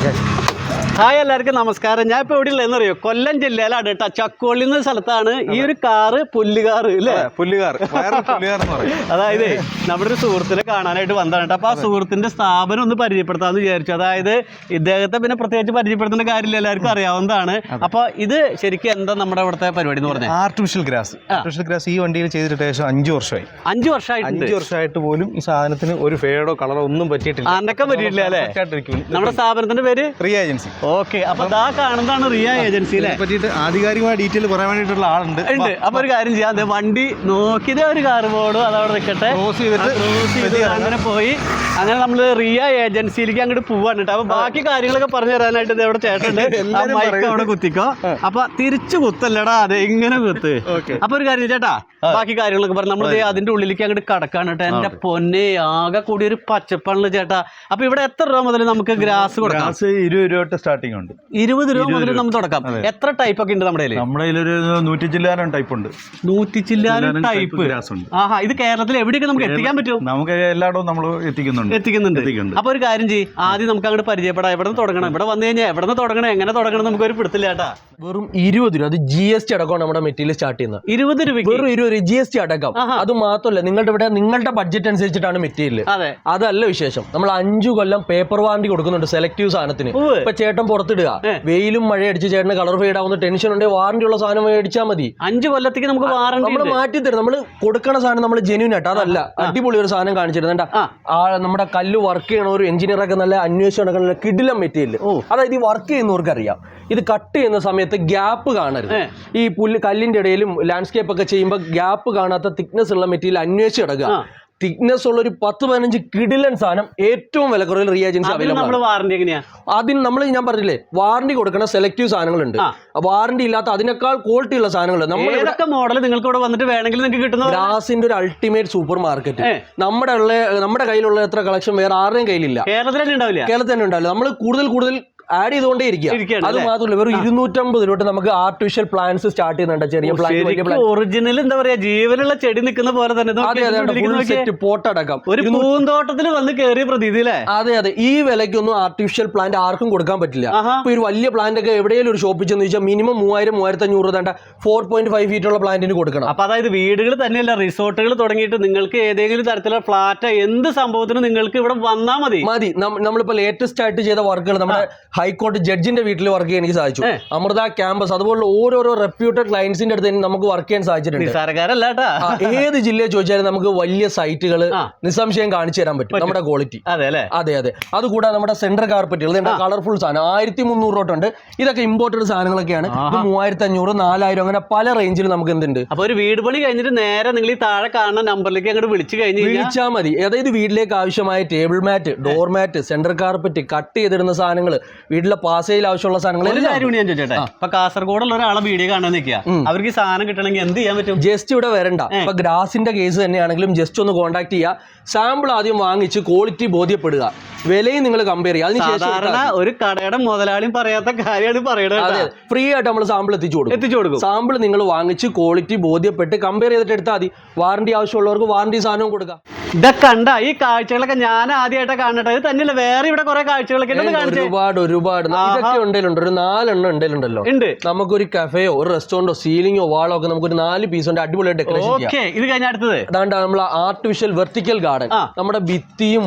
Okay hi എല്ലാവർക്കും നമസ്കാരം. ഞാൻ ഇപ്പോൾ എവിടെ ഉള്ളതെന്ന് അറിയോ? കൊല്ലം ജില്ലയിലാണ് കേട്ടോ. ചക്കോളി എന്ന സ്ഥലത്താണ് ഈ ഒരു കാറ് പുല്ലുകാറ് അല്ലേ പുല്ലുകാർ അതായത് നമ്മുടെ ഒരു സുഹൃത്തിനെ കാണാനായിട്ട് വന്നതാണ് കേട്ടോ. അപ്പോൾ ആ സുഹൃത്തിന്റെ സ്ഥാപനം ഒന്ന് പരിചയപ്പെടുത്താമെന്ന് വിചാരിച്ചു. അതായത് ഇദ്ദേഹത്തെ പിന്നെ പ്രത്യേകിച്ച് പരിചയപ്പെടുത്തേണ്ട കാര്യമില്ല എല്ലാവർക്കും അറിയാവുന്നതാണ്. അപ്പോൾ ഇത് ശരിക്കും എന്താ നമ്മുടെ ഇവിടുത്തെ പരിപാടി എന്ന് പറഞ്ഞത് ആർട്ടിഫിഷ്യൽ ഗ്രാസ് ആർട്ടിഫിഷ്യൽ ഗ്രാസ് ഈ വണ്ടിയിൽ ചെയ്തിട്ട് ഏകദേശം അഞ്ച് വർഷമായി. അഞ്ചു വർഷമായിട്ടുണ്ട്. അഞ്ച് വർഷമായിട്ട് പോലും ഈ സാധനത്തിന് ഒരു ഫേഡോ കളറോ ഒന്നും പറ്റിയിട്ടില്ല. അനക്കം പറ്റിയിട്ടില്ല അല്ലേ. നമ്മുടെ സ്ഥാപനത്തിന്റെ പേര്? റിയ ഏജൻസി ഓക്കെ അപ്പൊ ദാ കാണുന്നതാണ് റിയ ഏജൻസി അല്ലേ? പറ്റിയിട്ട് ആധികാരികമായ ഡീറ്റെയിൽ പറയാൻ വേണ്ടിയിട്ടുള്ള ആളുണ്ട്. ഉണ്ട്. അപ്പൊ ഒരു കാര്യം ചെയ്യാം. അതെ വണ്ടി നോക്കിയതേ ഒരു കാർ ബോർഡും അതവിടെ നിൽക്കട്ടെ. ക്രോസ് ചെയ്തിട്ട് ക്രോസ് ചെയ്ത് അങ്ങനെ പോയി. അങ്ങനെ നമ്മൾ റിയ ഏജൻസിയിലേക്ക് അങ്ങോട്ട് പോവാണ് കേട്ടോ. അപ്പൊ ബാക്കി കാര്യങ്ങളൊക്കെ പറഞ്ഞു തരാനായിട്ട് ദേ ഇവിടെ ചേട്ടനുണ്ട് ആ മൈക്ക് അവിടെ കുത്തിക്കോ. അപ്പൊ തിരിച്ചു കുത്തല്ലടാ അതെ ഇങ്ങനെ കുത്ത്. അപ്പൊ ഒരു കാര്യം ചേട്ടാ ബാക്കി കാര്യങ്ങളൊക്കെ പറഞ്ഞു നമ്മൾ അതിന്റെ ഉള്ളിലേക്ക് അങ്ങോട്ട് കടക്കാണ് കേട്ടോ. എന്റെ പൊന്നെ ആകെ കൂടി ഒരു പച്ചപ്പാണല്ലോ ചേട്ടാ. അപ്പൊ ഇവിടെ എത്ര രൂപ മുതൽ നമുക്ക് ഗ്രാസ് കൊടുക്കാം? ഗ്രാസ് ഇരുപത് രൂപ സ്റ്റാർട്ടിംഗ് ഉണ്ട്. ഇരുപത് രൂപ മുതൽ നമുക്ക് തുടക്കാം. എത്ര ടൈപ്പ് ഒക്കെ ഉണ്ട് നമ്മുടെ നമ്മുടെ ഒരു നൂറ്റി ചില്ലാനം ടൈപ്പ് ഉണ്ട്. നൂറ്റി ചില്ലാനും ചില്ലാനം ടൈപ്പ് ഉണ്ട്. ആഹാ ഇത് കേരളത്തിൽ എവിടെയൊക്കെ നമുക്ക് എത്തിക്കാൻ പറ്റും? നമുക്ക് എല്ലായിടവും നമ്മൾ എത്തിക്കുന്നുണ്ട്. എത്തിക്കുന്നുണ്ട്. അപ്പൊ ഒരു കാര്യം ചെയ്യ്. ആദ്യം നമുക്ക് അങ്ങോട്ട് പരിചയപ്പെടാം. എവിടെ നിന്ന് തുടങ്ങണം? ഇവിടെ വന്നു കഴിഞ്ഞാൽ എവിടെ നിന്ന് തുടങ്ങണം? എങ്ങനെ തുടങ്ങണം? നമുക്ക് ഒരു പിടുത്തില്ല കേട്ടാ. വെറും ഇരുപത് രൂപ. അത് ജി എസ് ടി അടക്കമാണ് നമ്മുടെ മെറ്റീരിയൽ സ്റ്റാർട്ട് ചെയ്യുന്നത്. ഇരുപത് രൂപ വെറും ഇരുപത് രൂപ. ജി എസ് ടി അടക്കം. അത് മാത്രമല്ല നിങ്ങളുടെ ഇവിടെ നിങ്ങളുടെ ബഡ്ജറ്റ് അനുസരിച്ചിട്ടാണ് മെറ്റീരിയൽ. അതെ. അതല്ല വിശേഷം. നമ്മൾ അഞ്ചു കൊല്ലം പേപ്പർ വാറണ്ടി കൊടുക്കുന്നുണ്ട് സെലക്ടീവ് സാധനത്തിന്. ഇപ്പൊ ചേട്ടൻ പുറത്തിടുക. ഏ. വെയിലും മഴ അടിച്ച് ചേട്ടന് കളർ ഫെയ്ഡ് ആവുന്ന ടെൻഷൻ ഉണ്ട് വാറന്റി ഉള്ള സാധനം മേടിച്ചാൽ മതി. അഞ്ച് കൊല്ലത്തേക്ക് നമുക്ക് വാറന്റി നമ്മൾ മാറ്റി തരും. നമ്മൾ കൊടുക്കണ സാധനം നമ്മൾ ജെന്യൂൻ ആയിട്ട്. അതല്ല അടിപൊളി ഒരു സാധനം കാണിച്ചിരുന്നു. ആ. ആ നമ്മുടെ കല്ല് വർക്ക് ചെയ്യണ ഒരു എഞ്ചിനീയർ ഒക്കെ നല്ല അന്വേഷണം നടക്കുന്ന കിടിലം മെറ്റീരിയൽ അതായത് ഈ വർക്ക് ചെയ്യുന്നവർക്ക് അറിയാം ഇത് കട്ട് ചെയ്യുന്ന സമയത്ത് ഗ്യാപ്പ് കാണരുത്. ഈ പുല്ല് കല്ലിന്റെ ഇടയിലും ലാൻഡ്സ്കേപ്പ് ഒക്കെ ചെയ്യുമ്പോൾ ഗ്യാപ്പ് കാണാത്ത തിക്നെസ് ഉള്ള മെറ്റീരിയൽ അന്വേഷിച്ച് കിടക്കുക. തിക്നെസ് ഉള്ള ഒരു പത്ത് പതിനഞ്ച് കിടിലൻ സാധനം ഏറ്റവും വിലക്കുറവിൽ കുറവിൽ റിയാജൻസ് അവൈലബിൾ വാറണ്ടി എങ്ങനെയാ? അതിന് നമ്മൾ ഞാൻ പറഞ്ഞില്ലേ വാറണ്ടി കൊടുക്കുന്ന സെലക്റ്റീവ് സാധനങ്ങളുണ്ട്. വാറണ്ടി ഇല്ലാത്ത അതിനേക്കാൾ ക്വാളിറ്റി ഉള്ള സാധനങ്ങൾ നമ്മൾ ഏതൊക്കെ മോഡൽ നിങ്ങൾക്ക് ഇവിടെ വന്നിട്ട് വേണമെങ്കിൽ നിങ്ങൾക്ക് കിട്ടുന്ന? ഗ്രാസിന്റെ ഒരു അൾട്ടിമേറ്റ് സൂപ്പർ മാർക്കറ്റ്. നമ്മുടെ ഉള്ള നമ്മുടെ കയ്യിലുള്ള എത്ര കളക്ഷൻ വേറെ ആരുടെയും കയ്യിലില്ല. കേരളത്തിൽ തന്നെ ഉണ്ടാവില്ല? കേരളത്തിൽ തന്നെ ഉണ്ടാവില്ല. നമ്മൾ കൂടുതൽ കൂടുതൽ ആഡ് ചെയ്തുകൊണ്ടേ ഇരിക്കുക അത് മാത്രമല്ല വെറും ഇരുന്നൂറ്റമ്പത് രൂപ നമുക്ക് ആർട്ടിഫിഷ്യൽ പ്ലാന്റ്സ് സ്റ്റാർട്ട് ചെയ്യുന്നുണ്ട്. ചെറിയ പ്ലാന്റ് ഒറിജിനൽ എന്താ പറയാ? ജീവനുള്ള ചെടി നിൽക്കുന്ന പോലെ തന്നെ. പോട്ടടക്കം. ഒരു പൂന്തോട്ടത്തിൽ വന്ന് കയറിയ പ്രതീതി അല്ലേ? അതെ അതെ. ഈ വിലയ്ക്കൊന്നും ആർട്ടിഫിഷ്യൽ പ്ലാന്റ് ആർക്കും കൊടുക്കാൻ പറ്റില്ല. അപ്പൊ ഇപ്പൊ ഒരു വലിയ പ്ലാന്റ് ഒക്കെ എവിടെയെങ്കിലും ഒരു ഷോപ്പിൽ ചെന്ന് ചോദിച്ചാൽ മിനിമം മൂവായിരം മൂവായിരത്തി അഞ്ഞൂറ് തേണ്ട ഫോർ പോയിന്റ് ഫൈവ് ഫീറ്റ് ഉള്ള പ്ലാന്റിന് കൊടുക്കണം. അപ്പൊ അതായത് വീടുകൾ തന്നെയല്ല റിസോർട്ടുകൾ തുടങ്ങിയിട്ട് നിങ്ങൾക്ക് ഏതെങ്കിലും തരത്തിലുള്ള ഫ്ലാറ്റ് എന്ത് സംഭവത്തിനും നിങ്ങൾക്ക് ഇവിടെ വന്നാൽ മതി. മതി. നമ്മളിപ്പോ ലേറ്റസ്റ്റ് ആയിട്ട് ചെയ്ത വർക്കുകൾ നമ്മുടെ ഹൈക്കോടതി ജഡ്ജിന്റെ വീട്ടിൽ വർക്ക് ചെയ്യാൻ എനിക്ക് സാധിച്ചു. അമൃത ക്യാമ്പസ് അതുപോലുള്ള ഓരോരോ റെപ്യൂട്ടഡ് ക്ലയൻസിന്റെ അടുത്ത് നമുക്ക് വർക്ക് ചെയ്യാൻ സാധിച്ചിട്ടുണ്ട്. ഏത് ജില്ലയിൽ ചോദിച്ചാലും നമുക്ക് വലിയ സൈറ്റുകൾ. നിസ്സംശയം കാണിച്ചു തരാൻ പറ്റും. നമ്മുടെ ക്വാളിറ്റി അതെ അല്ലേ? അതെ അതെ. അതുകൂടാതെ നമ്മുടെ സെന്റർ കാർപ്പറ്റുകൾ കളർഫുൾ സാധനം. ആയിരത്തി മുന്നൂറ് തൊട്ടുണ്ട്. ഇതൊക്കെ ഇമ്പോർട്ടഡ് സാധനങ്ങളൊക്കെയാണ്. മൂവായിരത്തി അഞ്ഞൂറ് നാലായിരം അങ്ങനെ പല റേഞ്ചിൽ നമുക്ക് എന്തുണ്ട്? അപ്പൊ ഒരു വീട് പണി കഴിഞ്ഞിട്ട് നേരെ നിങ്ങൾ ഈ താഴെ കാണുന്ന നമ്പറിലേക്ക് അങ്ങോട്ട് വിളിച്ചു കഴിഞ്ഞു വിളിച്ചാൽ മതി. അതായത് വീട്ടിലേക്ക് ആവശ്യമായ table mat door mat centre carpet cut ചെയ്തിടുന്ന സാധനങ്ങൾ വീട്ടിലെ പാസയിൽ ആവശ്യമുള്ള സാധനങ്ങൾ കാര്യം ഞാൻ ചോദിച്ചോട്ടെ? ഇപ്പൊ കാസർഗോഡുള്ള ഒരാളെ വീഡിയോ കാണാൻ നിൽക്കുക. അവർക്ക് സാധനം കിട്ടണമെങ്കിൽ എന്ത് ചെയ്യാൻ പറ്റും? ജസ്റ്റ് ഇവിടെ വരണ്ട. ഇപ്പൊ ഗ്രാസിന്റെ കേസ് തന്നെയാണെങ്കിലും ജസ്റ്റ് ഒന്ന് കോൺടാക്ട് ചെയ്യുക. സാമ്പിൾ ആദ്യം വാങ്ങിച്ച് ക്വാളിറ്റി ബോധ്യപ്പെടുക. വിലയും നിങ്ങൾ കമ്പയർ ചെയ്യുക. അതിനുശേഷം ഒരു കടയുടെ മുതലാളിയും പറയാത്ത കാര്യമാണ് പറയുന്നത് ഫ്രീ ആയിട്ട് നമ്മൾ സാമ്പിൾ എത്തിച്ചു കൊടുക്കും. എത്തിച്ചു കൊടുക്കും. സാമ്പിൾ നിങ്ങൾ വാങ്ങിച്ച് ക്വാളിറ്റി ബോധ്യപ്പെട്ട് കമ്പയർ ചെയ്തിട്ട് എടുത്താൽ മതി. വാറണ്ടി ആവശ്യമുള്ളവർക്ക് വാറണ്ടി സാധനവും കൊടുക്കാം. ഇതൊക്കെ കണ്ട ഈ കാഴ്ചകളൊക്കെ ഞാൻ ആദ്യമായിട്ട് കാണട്ടെ ഇത് തന്നെയല്ല വേറെ ഇവിടെ കുറെ കാഴ്ചകളൊക്കെ ഒരുപാട് ഒരുപാട്. ഇതൊക്കെ ഉണ്ടല്ലോ ഒരു നാലെണ്ണം ഉണ്ടല്ലോ ഉണ്ട്. നമുക്കൊരു കഫേയോ ഒരു റെസ്റ്റോറന്റോ സീലിംഗോ വാളോ ഒക്കെ നമുക്ക് ഒരു നാല് പീസ് ഉണ്ട്. അടിപൊളി ഡെക്കറേഷൻ ഇത് കഴിഞ്ഞ അടുത്തത്. അതാണ്ട് നമ്മൾ ആർട്ടിഫിഷ്യൽ വെർട്ടിക്കൽ ഗാർഡൻ നമ്മുടെ ഭിത്തിയും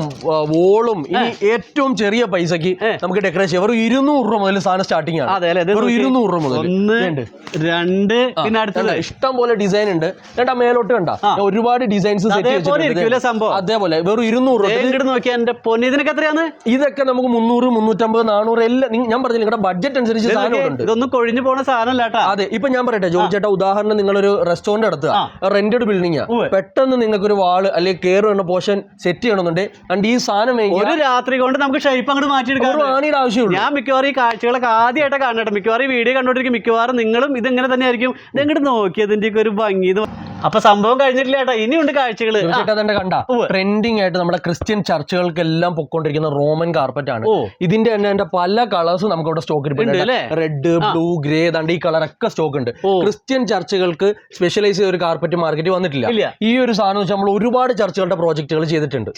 വോളും ഇനി ഏറ്റവും ചെറിയ പൈസക്ക് നമുക്ക് ഡെക്കറേഷൻ വെറും ഇരുന്നൂറ് രൂപ മുതൽ സാധനം സ്റ്റാർട്ടിംഗ് ആണ്. വെറും ഇരുന്നൂറ് രൂപ മുതൽ. ഒന്ന് രണ്ട് പിന്നെ അടുത്തത്. ഇഷ്ടം പോലെ ഡിസൈൻ ഉണ്ട്. രണ്ടാ മേലോട്ട് കണ്ട. ഒരുപാട് ഡിസൈൻസ് സെറ്റ് ഇരിക്കൂലേ സംഭവം? അതേപോലെ വെറും ഇരുന്നൂറ് നോക്കിയാൽ ഇങ്ങോട്ട് എന്റെ പൊന്നി ഇതിനൊക്കെ എത്രയാണ്? ഇതൊക്കെ നമുക്ക് മുന്നൂറ് മുന്നൂറ്റമ്പത് നാനൂറ് എല്ലാം ഞാൻ പറഞ്ഞില്ല നിങ്ങളുടെ ബഡ്ജറ്റ് അനുസരിച്ച് സാധനമുണ്ട് ഇതൊന്നും കൊഴിഞ്ഞു പോണ സാധനമല്ല കേട്ടാ. അതെ ഇപ്പൊ ഞാൻ പറയട്ടെ ജോർജ് ചേട്ടാ ഉദാഹരണം നിങ്ങളൊരു റെസ്റ്റോറന്റ് നടത്തുക. Rented building. പെട്ടെന്ന് നിങ്ങൾക്ക് ഒരു വാൾ അല്ലെങ്കിൽ കയറി വേണ്ട പോർഷൻ സെറ്റ് ചെയ്യണമെന്നുണ്ടെങ്കിൽ അണ്ട് ഈ സാധനം ഒരു രാത്രി കൊണ്ട് നമുക്ക് ഷേപ്പ് അങ്ങോട്ട് മാറ്റിയെടുക്കാൻ ആണിയുടെ ആവശ്യമുള്ളൂ. ഞാൻ മിക്കവാറും ഈ കാഴ്ചകളൊക്കെ ആദ്യമായിട്ട് കാണട്ടെ മിക്കവാറും ഈ വീഡിയോ കണ്ടോണ്ടിരിക്കും മിക്കവാറും നിങ്ങളും ഇതിങ്ങനെ തന്നെ ആയിരിക്കും ഇതെങ്ങോട്ട് നോക്കിയതിന്റെ ഒക്കെ ഒരു ഭംഗി. അപ്പൊ സംഭവം കഴിഞ്ഞിട്ടില്ല ഇനിയുണ്ട് കാഴ്ചകൾ തന്നെ കണ്ട. ട്രെൻഡിങ് ആയിട്ട് നമ്മുടെ ക്രിസ്ത്യൻ ചർച്ചുകൾക്കെല്ലാം പൊക്കോണ്ടിരിക്കുന്ന റോമൻ കാർപ്പറ്റ് ആണ്. ഇതിന്റെ തന്നെ എന്റെ പല കളേഴ്സും നമുക്ക് ഇവിടെ സ്റ്റോക്ക് ഉണ്ട് റെഡ് ബ്ലൂ ഗ്രേ ദണ്ട് ഈ കളർ ഒക്കെ സ്റ്റോക്ക് ഉണ്ട്. ക്രിസ്ത്യൻ ചർച്ചുകൾക്ക് സ്പെഷ്യലൈസ് ചെയ്ത ഒരു കാർപ്പറ്റ് മാർക്കറ്റ് വന്നിട്ടില്ല. ഈ ഒരു സാധനം വെച്ചാൽ നമ്മൾ ഒരുപാട് ചർച്ചുകളുടെ പ്രോജക്റ്റുകൾ ചെയ്തിട്ടുണ്ട്.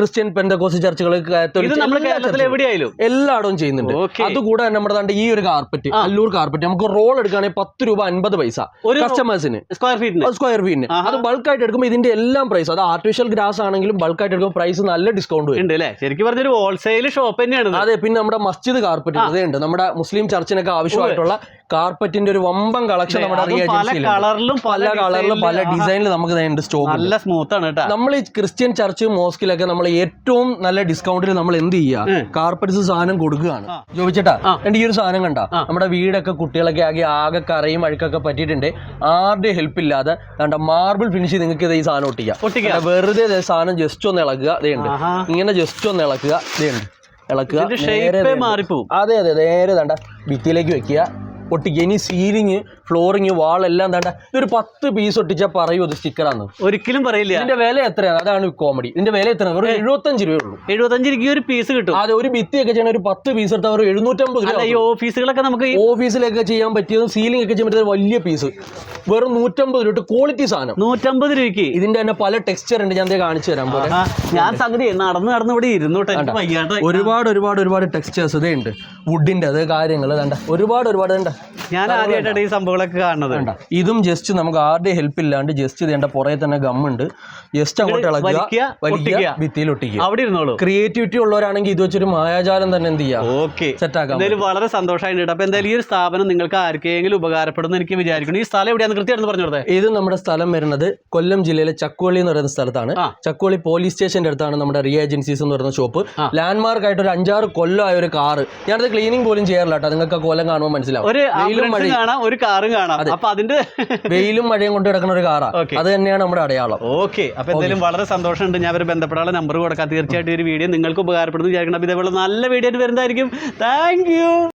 ക്രിസ്ത്യൻ പെന്തകോസ് ചർച്ചുകൾ എല്ലായിടവും ചെയ്യുന്നുണ്ട്. അതുകൂടെ തന്നെ നമ്മുടെ ദാണ്ട് ഈ ഒരു കാർപ്പറ്റ് അല്ലൂർ കാർപ്പറ്റ് നമുക്ക് റോൾ എടുക്കുകയാണെങ്കിൽ പത്ത് രൂപ അൻപത് പൈസ ഒരു കസ്റ്റമേഴ്സിന് സ്ക്വയർ ഫീറ്റിന് സ്ക്വയർ ഫീറ്റിന് അത് ബൾക്കായിട്ട് എടുക്കുമ്പോൾ ഇതിന്റെ എല്ലാം പ്രൈസ് അത് ആർട്ടിഫിഷ്യൽ ഗ്രാസ് ആണെങ്കിലും ബൾക്കായിട്ട് എടുക്കുമ്പോൾ പ്രൈസ് നല്ല ഡിസ്കൗണ്ട് വരും. ശരിക്കും പറഞ്ഞൊരു ഹോൾസെയിൽ ഷോപ്പ് തന്നെയാണ് അതെ പിന്നെ നമ്മുടെ മസ്ജിദ് കാർപ്പറ്റ് ഉണ്ട്. നമ്മുടെ മുസ്ലിം ചർച്ചിനൊക്കെ ആവശ്യമായിട്ടുള്ള കാർപ്പറ്റിന്റെ ഒരു വമ്പം കളക്ഷൻ നമ്മുടെ അതും പല കളറിലും പല കളറിലും പല ഡിസൈനിലും. നമുക്ക് സ്റ്റോക്ക് നല്ല സ്മൂത്ത് ആണ് കേട്ടോ നമ്മൾ ഈ ക്രിസ്ത്യൻ ചർച്ച് മോസ്കിലൊക്കെ നമ്മൾ ഏറ്റവും നല്ല ഡിസ്കൗണ്ടിൽ നമ്മൾ എന്ത് ചെയ്യുക? കാർപ്പറ്റ്സ് സാധനം കൊടുക്കുകയാണ്. ചോദിച്ചിട്ടാ എന്റെ ഈ ഒരു സാധനം കണ്ട? നമ്മുടെ വീടൊക്കെ കുട്ടികളൊക്കെ ആകെ ആകെ കറയും അഴുക്കൊക്കെ പറ്റിയിട്ടുണ്ട്. ആരുടെ ഹെൽപ്പ് ഇല്ലാതെ കണ്ട മാർബിൾ ഫിനിഷ് നിങ്ങൾക്ക് ഇത് ഈ സാധനം ഒട്ടിക്കാം. ഒട്ടിക്കാം. വെറുതെ സാധനം ജസ്റ്റ് ഒന്ന് ഇളക്കുക. ദേ ഉണ്ട്. ഇങ്ങനെ ജസ്റ്റ് ഒന്ന് ഇളക്കുക. ദേ ഉണ്ട്. ഇളക്കുക. അതെ അതെ നേരെ തണ്ട ഭിത്തിയിലേക്ക് വെക്കുക. ഒട്ടിക്കുക. ഇനി സീലിങ് ഫ്ലോറിങ് വാൾ എല്ലാം തേണ്ട ഇതൊരു പത്ത് പീസ് ഒട്ടിച്ചാൽ പറയൂ അത് സ്റ്റിക്കറാന്ന് ഒരിക്കലും പറയില്ല. ഇതിന്റെ വില എത്രയാണ്? അതാണ് കോമഡി ഇതിന്റെ വില എത്രയാണ്? ഒരു എഴുപത്തഞ്ച് രൂപയേ ഉള്ളൂ. എഴുപത്തഞ്ച് രൂപയ്ക്ക് ഒരു പീസ് കിട്ടും. അതെ ഒരു ഭിത്തിയൊക്കെ ചെയ്യണ ഒരു പത്ത് പീസ് എടുത്താൽ ഒരു എഴുന്നൂറ്റമ്പത് രൂപ ഈ ഓഫീസുകളൊക്കെ നമുക്ക് ഓഫീസിലൊക്കെ ചെയ്യാൻ പറ്റിയതും സീലിംഗ് ഒക്കെ ചെയ്യാൻ പറ്റിയത് വലിയ പീസ് വെറും നൂറ്റമ്പത് രൂപ ക്വാളിറ്റി സാധനം. നൂറ്റമ്പത് രൂപയ്ക്ക്. ഇതിന്റെ തന്നെ പല ടെക്സ്ചർ ഉണ്ട്. ഞാൻ കാണിച്ചു തരാൻ പോലെ. ഞാൻ സംഗതി നടന്ന് നടന്ന് ഇവിടെ ഇരുന്നോട്ടെ ഒരുപാട് ഒരുപാട് ഒരുപാട് ടെക്സ്ചേഴ്സ് ഇതേ ഉണ്ട്. വുഡിന്റെ അത് കാര്യങ്ങൾ വേണ്ട ഒരുപാട് ഒരുപാട് വേണ്ട ഞാൻ ആദ്യമായിട്ടാണ് ഈ സംഭവങ്ങളൊക്കെ കാണുന്നത്. ഇതും ജസ്റ്റ് നമുക്ക് ആരുടെ ഹെൽപ്പ് ഇല്ലാണ്ട് ജസ്റ്റ് ഇതേണ്ട പുറകെ തന്നെ ഗമ്മുണ്ട് ജസ്റ്റ് അങ്ങോട്ട് വലിക്കുക, ഭിത്തിയിൽ ഒട്ടിക്കുക. അവിടെ ഇരുന്നോളൂ. ക്രിയേറ്റിവിറ്റി ഉള്ളവരാണെങ്കിൽ ഇത് വെച്ചൊരു മായാജാലം തന്നെ എന്ത് ചെയ്യാം? ഓക്കെ സെറ്റ് ആക്കാം എന്തായാലും വളരെ സന്തോഷമായിട്ട് അപ്പോൾ അപ്പൊ എന്തായാലും ഈ ഒരു സ്ഥാപനം നിങ്ങൾക്ക് ആർക്കെങ്കിലും ഉപകാരപ്പെടുന്നു എനിക്ക് വിചാരിക്കുന്നു. ഈ സ്ഥലം എവിടെയാണ് കൃത്യമായിട്ട് പറഞ്ഞു ഇത് നമ്മുടെ സ്ഥലം വരുന്നത് കൊല്ലം ജില്ലയിലെ ചക്കുവള്ളി എന്ന് പറയുന്ന സ്ഥലത്താണ്. ചക്കുവള്ളി പോലീസ് സ്റ്റേഷന്റെ അടുത്താണ് നമ്മുടെ റീ ഏജൻസീസ് എന്ന് പറയുന്ന ഷോപ്പ്. ലാൻഡ്മാർക്ക് ആയിട്ട് ഒരു അഞ്ചാറ് കൊല്ലമായ ഒരു കാറ് ഞാനത് ക്ലീനിങ് പോലും ചെയ്യാറില്ല കേട്ടോ. നിങ്ങൾക്ക് കൊല്ലം കാണുമ്പോൾ മനസ്സിലാവും. ഒരു ആംബുലൻസും കാണാം ഒരു കാറും കാണാം. അപ്പൊ അതിന്റെ വെയിലും മഴയും കൊണ്ട് കിടക്കുന്ന ഒരു കാറാണ്. അത് തന്നെയാണ് നമ്മുടെ അടയാളം. ഓക്കെ. അപ്പൊ എന്തായാലും വളരെ സന്തോഷമുണ്ട്. ഞാൻ അവരെ ബന്ധപ്പെടാനുള്ള നമ്പർ കൊടുക്കാം. തീർച്ചയായിട്ടും ഒരു വീഡിയോ നിങ്ങൾക്ക് ഉപകാരപ്പെടുന്നു വിചാരിക്കണം അപ്പൊ ഇതേപോലെ നല്ല വീഡിയോ ആയിട്ട് വരുന്നതായിരിക്കും. Thank you.